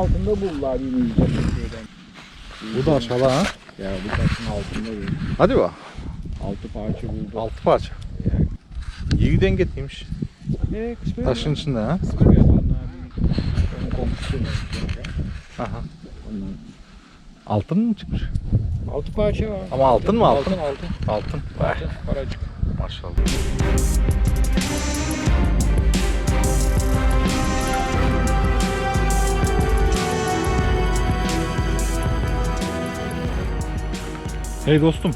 Altında buldular şeyden. Bu da aşağıda ha. Ya bu taşın altında bir Hadi bak. altı parça buldu. Altı parça. İyi dengetiymiş. Ne kısmet? Taşın içinde ha. Aha. Ondan. Altın mı çıkmış? Altı parça var. Ama altın mı altın? Altın altın. Altın. Altın paracık. maşallah. Hey dostum.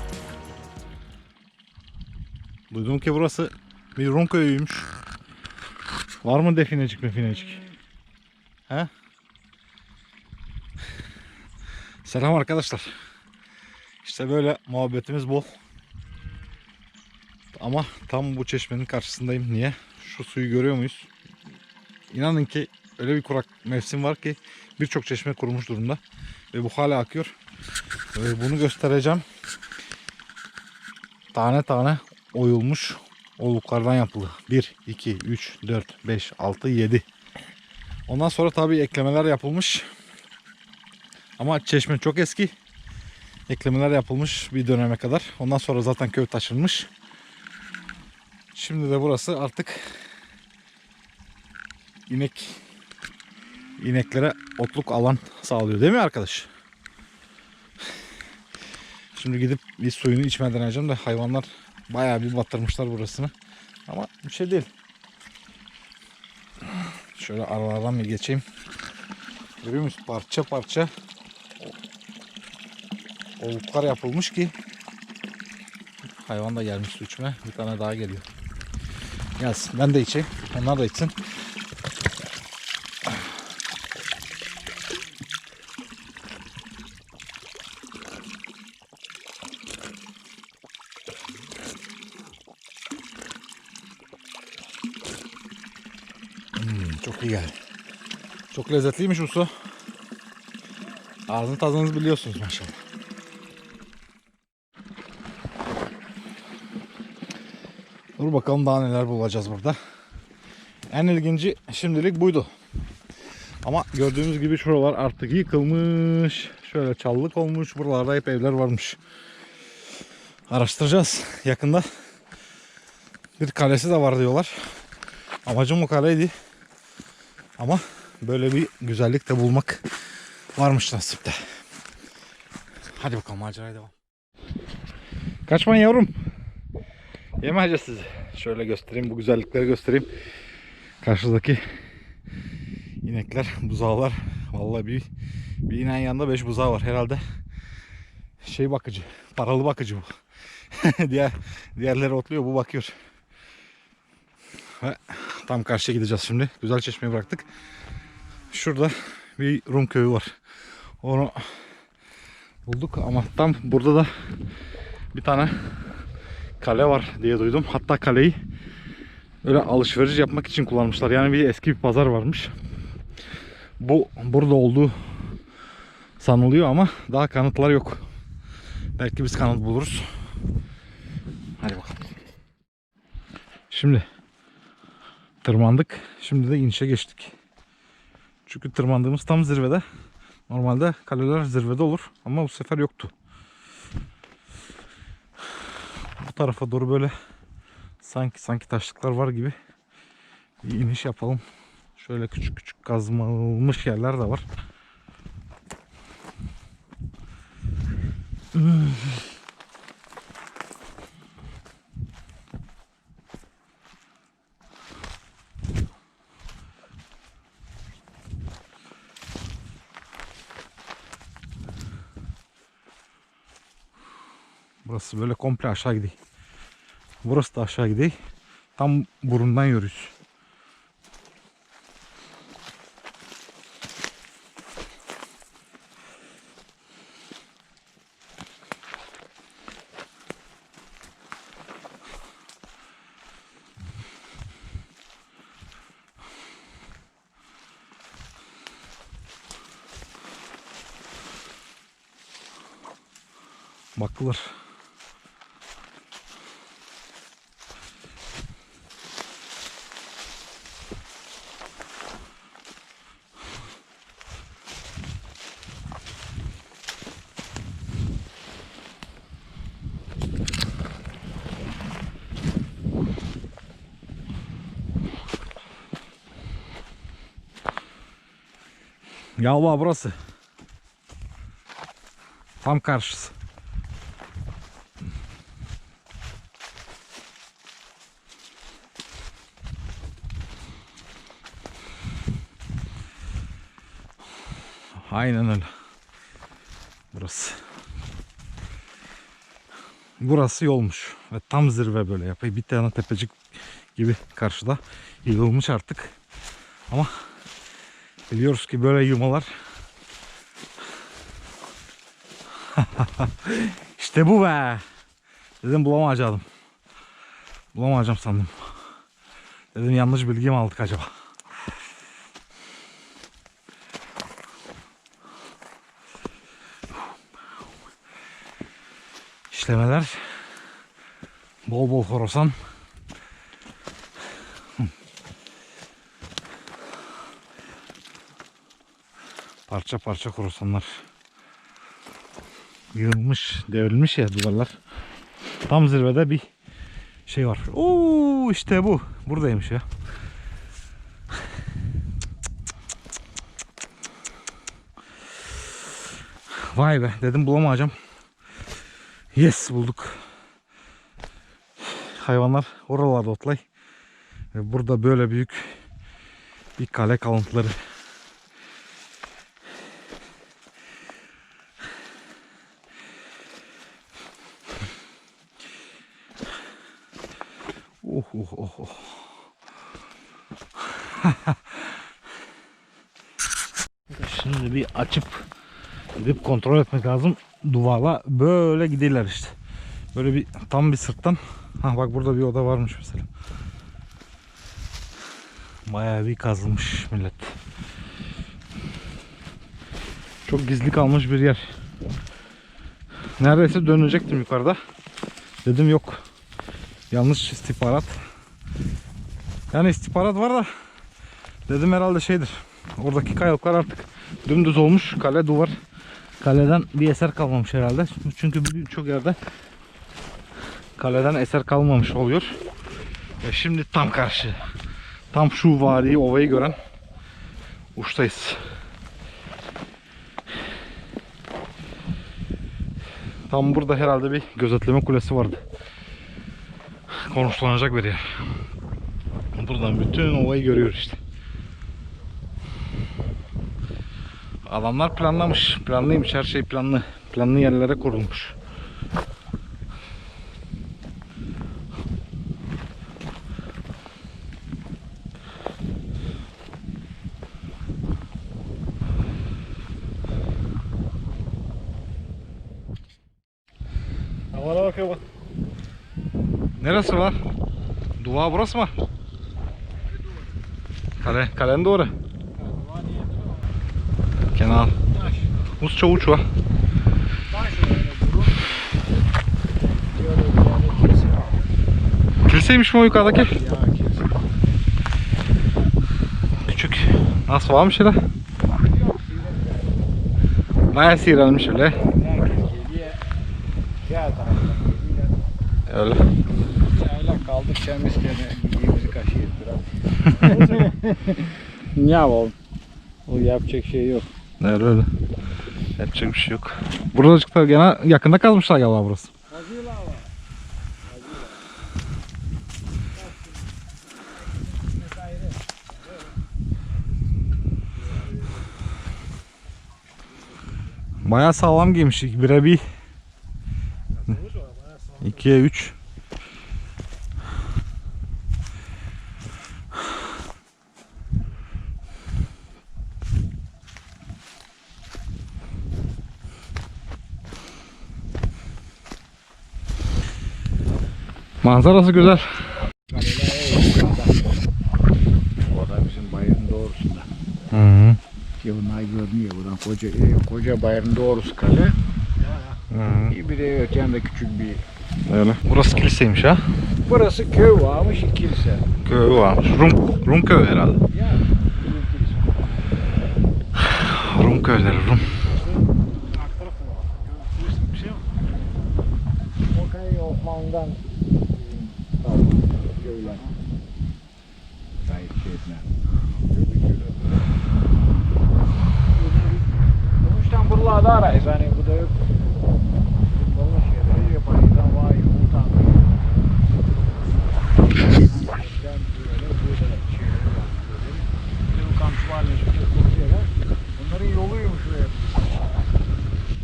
Duydum ki burası bir Rum köyüymüş. Var mı definecik mefinecik? He? Selam arkadaşlar. İşte böyle muhabbetimiz bol. Ama tam bu çeşmenin karşısındayım. Niye? Şu suyu görüyor muyuz? İnanın ki öyle bir kurak mevsim var ki birçok çeşme kurumuş durumda. Ve bu hala akıyor. Ve bunu göstereceğim. Tane tane oyulmuş oluklardan yapıldı. 1, 2, 3, 4, 5, 6, 7. Ondan sonra tabii eklemeler yapılmış. Ama çeşme çok eski. Eklemeler yapılmış bir döneme kadar. Ondan sonra zaten köy taşınmış. Şimdi de burası artık inek ineklere otluk alan sağlıyor değil mi arkadaş? Şimdi gidip bir suyunu içmeden önce de hayvanlar bayağı bir batırmışlar burasını. Ama bir şey değil. Şöyle aralardan bir geçeyim. Görüyor musun? Parça parça oluklar yapılmış ki hayvan da gelmiş su içmeye. Bir tane daha geliyor. Gelsin. Ben de içeyim. Onlar da içsin. Hmm, çok iyi geldi. Çok lezzetliymiş bu su. Ağzını tadınızı biliyorsunuz maşallah. Dur bakalım daha neler bulacağız burada. En ilginci şimdilik buydu. Ama gördüğünüz gibi şuralar artık yıkılmış. Şöyle çalılık olmuş. Buralarda hep evler varmış. Araştıracağız yakında. Bir kalesi de var diyorlar. Amacım o kaleydi. Ama böyle bir güzellik de bulmak varmış nasipte. Hadi bakalım maceraya devam. Kaçmayın yavrum. Yemeyeceğiz sizi. Şöyle göstereyim bu güzellikleri göstereyim. Karşıdaki inekler, buzağlar. Vallahi bir, bir inen yanında 5 buzağı var herhalde. Şey bakıcı, paralı bakıcı bu. Diğer diğerleri otluyor, bu bakıyor. Ve tam karşıya gideceğiz şimdi. Güzel çeşmeyi bıraktık. Şurada bir Rum köyü var. Onu bulduk ama tam burada da bir tane kale var diye duydum. Hatta kaleyi öyle alışveriş yapmak için kullanmışlar. Yani bir eski bir pazar varmış. Bu burada olduğu sanılıyor ama daha kanıtlar yok. Belki biz kanıt buluruz. Hadi bakalım. Şimdi tırmandık. Şimdi de inişe geçtik. Çünkü tırmandığımız tam zirvede. Normalde kaleler zirvede olur ama bu sefer yoktu. Bu tarafa doğru böyle sanki sanki taşlıklar var gibi bir iniş yapalım. Şöyle küçük küçük kazılmış yerler de var. Burası böyle komple aşağı gidiyor. Burası da aşağı gidiyor. Tam burundan yürüyoruz. Bakılır. Yalva burası. Tam karşısı. Aynen öyle. Burası. Burası yolmuş. Ve tam zirve böyle yapayım. Bir tane tepecik gibi karşıda yığılmış artık. Ama biliyoruz ki böyle yığmalar işte bu be. Dedim bulamayacağım. Bulamayacağım sandım. Dedim yanlış bilgi mi aldık acaba? İşlemeler. Bol bol horosan. Parça parça horosanlar. Yığılmış, devrilmiş ya duvarlar. Tam zirvede bir şey var. Oo işte bu. Buradaymış ya. Vay be dedim bulamayacağım. Yes bulduk. Hayvanlar oralarda otlay. Burada böyle büyük bir kale kalıntıları. Oh oh oh. Şimdi bir açıp gidip kontrol etmek lazım. Duvarla böyle gidiyorlar işte. Böyle bir tam bir sırttan. Ha bak burada bir oda varmış mesela. Bayağı bir kazılmış millet. Çok gizli kalmış bir yer. Neredeyse dönecektim yukarıda. Dedim yok. Yanlış istihbarat. Yani istihbarat var da dedim herhalde şeydir. Oradaki kayalıklar artık dümdüz olmuş. Kale duvar. Kaleden bir eser kalmamış herhalde. Çünkü birçok yerde kaleden eser kalmamış oluyor. Ve şimdi tam karşı. Tam şu vadiyi, ovayı gören uçtayız. Tam burada herhalde bir gözetleme kulesi vardı. Konuşlanacak bir yer. Buradan bütün ovayı görüyor işte. Adamlar planlamış. Planlıymış. Her şey planlı. Planlı yerlere kurulmuş. Neresi var? Dua burası mı? Kale, kalenin doğru. Kenar. Uz çavuç var. Kiliseymiş mi o yukarıdaki? Ya. Küçük. Nasıl varmış öyle? Bayağı sihirlenmiş öyle. Geriye diğer taraftan geliyor. Öyle. Mis gene giyimizi kaşıyız biraz. ne yapalım? O yapacak şey yok. Öyle öyle. Yapacak bir şey yok. Buracık da gene yakında kazmışlar galiba burası. Kazıyorlar ama. Bayağı sağlam giymiş. Bire bir. İkiye üç. Manzarası güzel. O da bizim bayırın doğrusunda. Hı -hı. Yılmay görünüyor buradan koca e, koca bayırın doğrusu kale. Hı Bir de öte yanda küçük bir Öyle. Burası kiliseymiş ha. Burası köy varmış kilise. Köy varmış. Rum, Rum köyü herhalde. Rum köyleri Rum. Arka tarafı var. Görürsün bir şey yok. O kayı Osmanlı'dan kaldı köyler. Sahip şey etmez. buralarda arayız. Hani bu da yok. Bunların şeyleri yaparız. Vay yerler. Bunların yoluymuş buraya.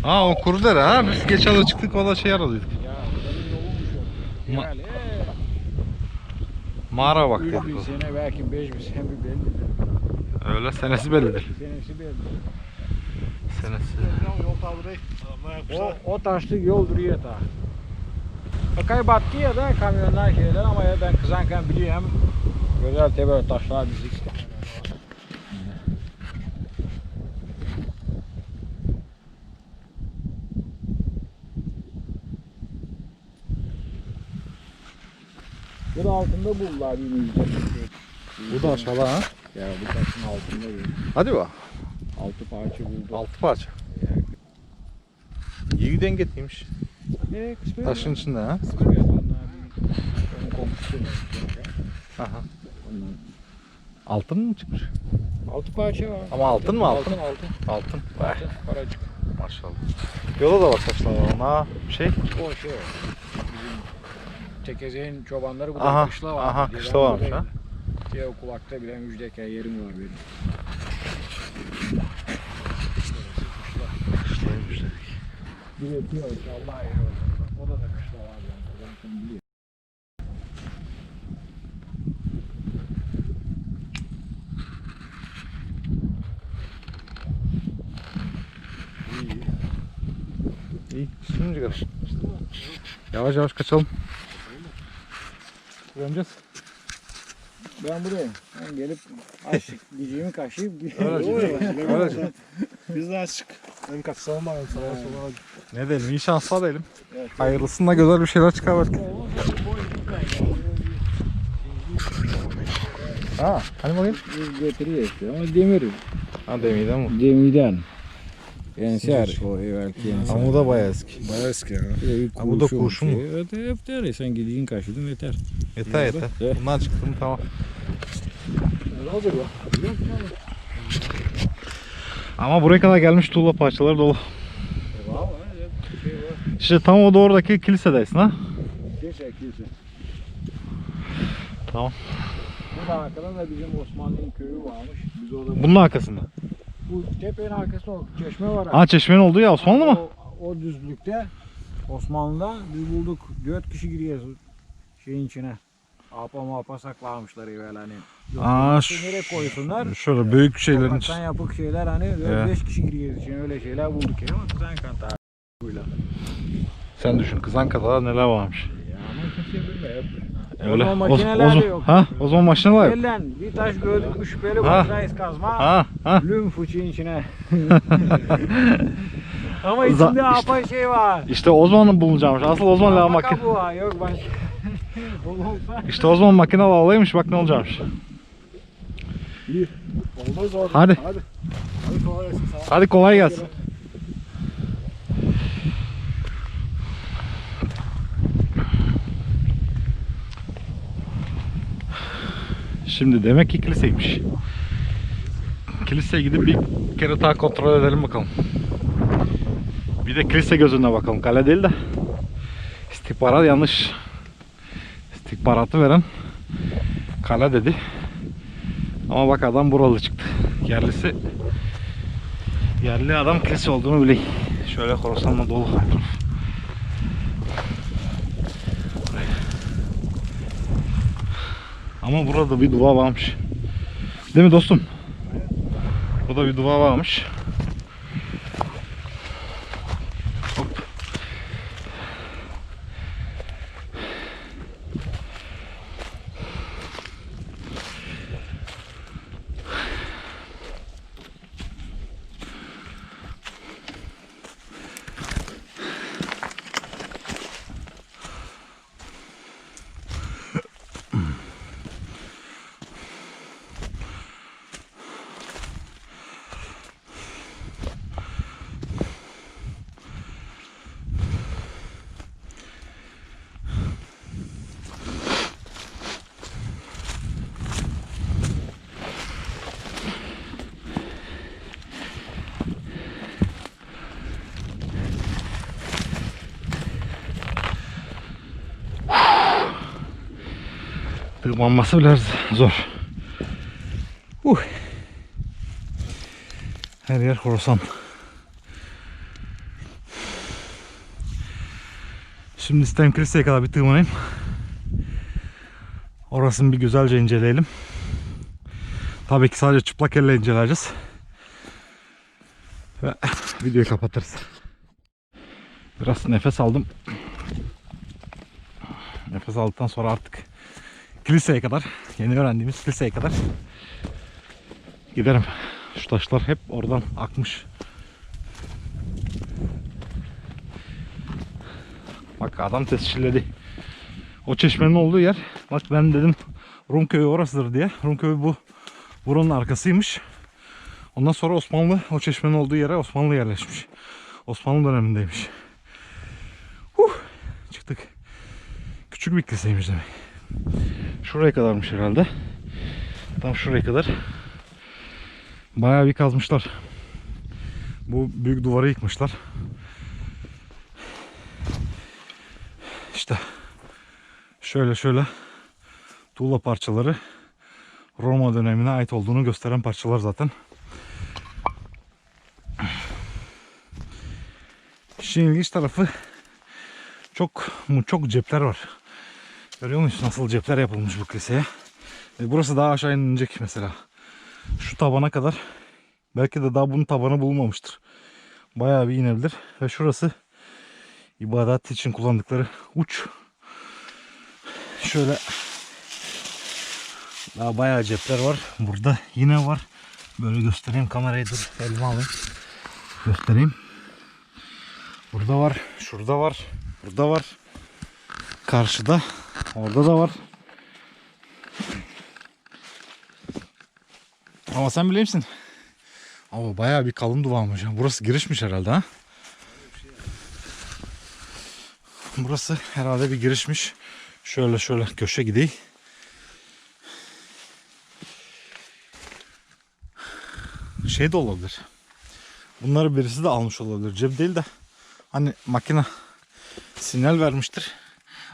Aa o kuru dere ha. Biz geçen de çıktık valla şey aradık. Ya bunların yoluymuş o. Ma- Yani Mağara bir o. sene belki beş bir sene bir belli. Öyle senesi bellidir. Senesi belli. Senesi. O, o taşlık yol duruyor ta. Bakay battı ya da kamyonlar şeyler ama ya ben kızanken biliyorum. Güzel böyle taşlar dizik. Bu da altında buldular bir. Bu da aşağıda ha. Ya bu taşın altında bir Hadi bak. altı parça buldu. Altı parça. İyi dengetiymiş. Ne kısmet? Taşın içinde ha. Kısmet onlar bir onun komşusu var. Aha. Ondan Altın mı çıkmış? Altı parça var. Ama altın mı altın? Altın altın. Altın. Vay paracık. maşallah. Yola da bak taşlar. Ha şey. O şey o. Tekeze'nin çobanları burada Aha, kışla var. aha, kışla varmış ha. Diye o kulakta bile müjdeken yerim var benim. Kışlaymış dedik. Bir yetiyor Allah yeri var. O da da kışla var yani. Ben biliyorum. İyi. Şimdi karış. Yavaş yavaş kaçalım. Döneceğiz. Ben buradayım. Ben gelip açık diyeceğimi kaşıyıp Öyle. Biz de açık. Hem kaçsalım bakalım sağa sola. Ne diyelim? İyi şanslar diyelim. Evet. Hayırlısında güzel bir şeyler çıkar belki. Ha, hani bakayım? Getiriyor işte ama demir. Ha demiden mi? Demirden. Enser o evvelki enser. Ama bu da bayağı eski. Bayağı eski ya. Ha, bu da kurşun mu? Evet hep der sen gideyim kaşıdın yeter. Yeter yeter. Bundan çıktı mı tamam. Ne olacak bu? Ama buraya kadar gelmiş tuğla parçaları dolu. Şey. İşte tam o doğrudaki kilisedesin ha. Kilise kilise. Tamam. Bu da arkadan da bizim Osmanlı'nın köyü varmış. Biz orada Bunun arkasında. Bu tepenin arkasında o çeşme var. Ha çeşmenin olduğu ya Osmanlı mı? O, o düzlükte Osmanlı'da biz bulduk. Dört kişi giriyoruz şeyin içine. Apa mapa saklarmışlar evvel hani. Aa, nereye koysunlar? Şöyle büyük şeylerin Topraktan yapık şeyler hani Evet. 5 kişi giriyoruz içine öyle şeyler bulduk ya ama kızan kan tarihuyla. Sen düşün kızan kadar neler varmış. Ya ama kimse bilmiyor. Öyle. zaman O, makineler o, de zaman- yok. ha, o zaman makineler yok. Ellen bir taş gördük mü şüpheli Ha. kontrayız kazma. Ha, ha. Lüm fıçığın içine. Ama Za- içinde apa şey var. İşte o zaman bulunacakmış. Asıl o zaman la makine. kabuğu var. Yok başka. İşte o zaman makine alaymış bak ne olacakmış. Oldu zor. Hadi. Hadi. Hadi kolay gelsin. Hadi kolay gelsin. Şimdi demek ki kiliseymiş. Kiliseye gidip bir kere daha kontrol edelim bakalım. Bir de kilise gözüne bakalım. Kale değil de istihbarat yanlış. İstihbaratı veren kale dedi. Ama bak adam buralı çıktı. Yerlisi Yerli adam kilise olduğunu bileyim. Şöyle korusanla dolu. her taraf. Ama burada bir duva varmış. Değil mi dostum? Burada bir duva varmış. Tırmanması biraz zor. Uh. Her yer Horasan. Şimdi sistem kiliseye kadar bir tırmanayım. Orasını bir güzelce inceleyelim. Tabii ki sadece çıplak elle inceleyeceğiz. Ve videoyu kapatırız. Biraz nefes aldım. Nefes aldıktan sonra artık kiliseye kadar, yeni öğrendiğimiz kiliseye kadar giderim. Şu taşlar hep oradan akmış. Bak adam tescilledi. O çeşmenin olduğu yer. Bak ben dedim Rum köyü orasıdır diye. Rum köyü bu buranın arkasıymış. Ondan sonra Osmanlı o çeşmenin olduğu yere Osmanlı yerleşmiş. Osmanlı dönemindeymiş. Huh, çıktık. Küçük bir kiliseymiş demek. Şuraya kadarmış herhalde. Tam şuraya kadar. Bayağı bir kazmışlar. Bu büyük duvarı yıkmışlar. İşte şöyle şöyle tuğla parçaları Roma dönemine ait olduğunu gösteren parçalar zaten. İşin ilginç tarafı çok mu çok cepler var. Görüyor musun nasıl cepler yapılmış bu kiliseye? E, burası daha aşağı inilecek mesela. Şu tabana kadar belki de daha bunun tabanı bulunmamıştır. Bayağı bir inebilir ve şurası ibadet için kullandıkları uç. Şöyle daha bayağı cepler var. Burada yine var. Böyle göstereyim kamerayı dur elime alayım. Göstereyim. Burada var. Şurada var. Burada var. Karşıda. Orada da var. Ama sen biliyor musun? Ama bayağı bir kalın duvarmış. Burası girişmiş herhalde ha? Burası herhalde bir girişmiş. Şöyle şöyle köşe gideyim. Şey de olabilir. Bunları birisi de almış olabilir. Cep değil de hani makine sinyal vermiştir.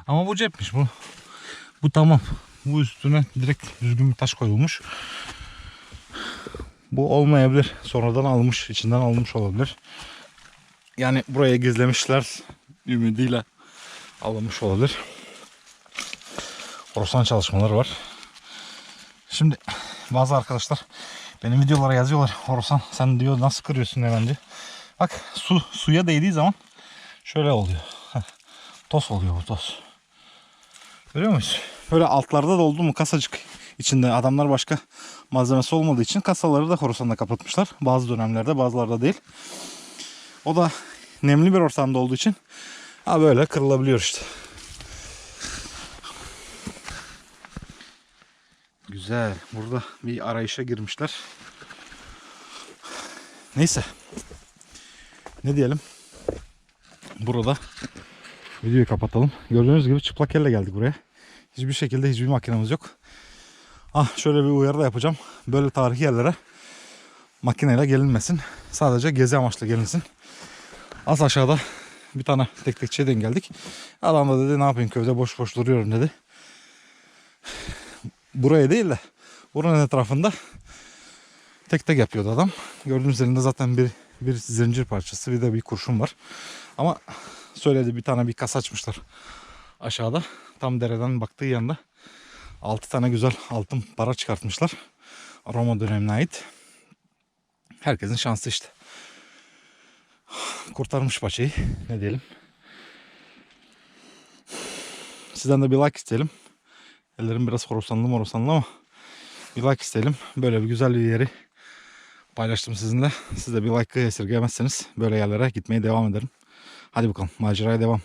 Ama bu cepmiş bu. Bu tamam. Bu üstüne direkt düzgün bir taş koyulmuş. Bu olmayabilir. Sonradan almış, içinden alınmış olabilir. Yani buraya gizlemişler ümidiyle alınmış olabilir. Korsan çalışmaları var. Şimdi bazı arkadaşlar benim videolara yazıyorlar. Horsan sen diyor nasıl kırıyorsun hemen diyor. Bak su suya değdiği zaman şöyle oluyor. Toz oluyor bu toz. Görüyor muyuz? Böyle altlarda da oldu mu kasacık içinde adamlar başka malzemesi olmadığı için kasaları da horusanla kapatmışlar. Bazı dönemlerde bazılarda değil. O da nemli bir ortamda olduğu için ha böyle kırılabiliyor işte. Güzel. Burada bir arayışa girmişler. Neyse. Ne diyelim? Burada videoyu kapatalım. Gördüğünüz gibi çıplak elle geldik buraya. Hiçbir şekilde hiçbir makinemiz yok. Ah şöyle bir uyarı da yapacağım. Böyle tarihi yerlere makineyle gelinmesin. Sadece gezi amaçlı gelinsin. Az aşağıda bir tane tek tekçiye denk geldik. Adam da dedi ne yapayım köyde boş boş duruyorum dedi. Buraya değil de buranın etrafında tek tek yapıyordu adam. Gördüğünüz elinde zaten bir bir zincir parçası bir de bir kurşun var. Ama söyledi bir tane bir kas açmışlar aşağıda. Tam dereden baktığı yanında 6 tane güzel altın para çıkartmışlar. Roma dönemine ait. Herkesin şansı işte. Kurtarmış paçayı. Ne diyelim. Sizden de bir like isteyelim. Ellerim biraz horosanlı morosanlı ama bir like isteyelim. Böyle bir güzel bir yeri paylaştım sizinle. Siz de bir like esirgemezseniz böyle yerlere gitmeye devam ederim. Hadi bakalım maceraya devam.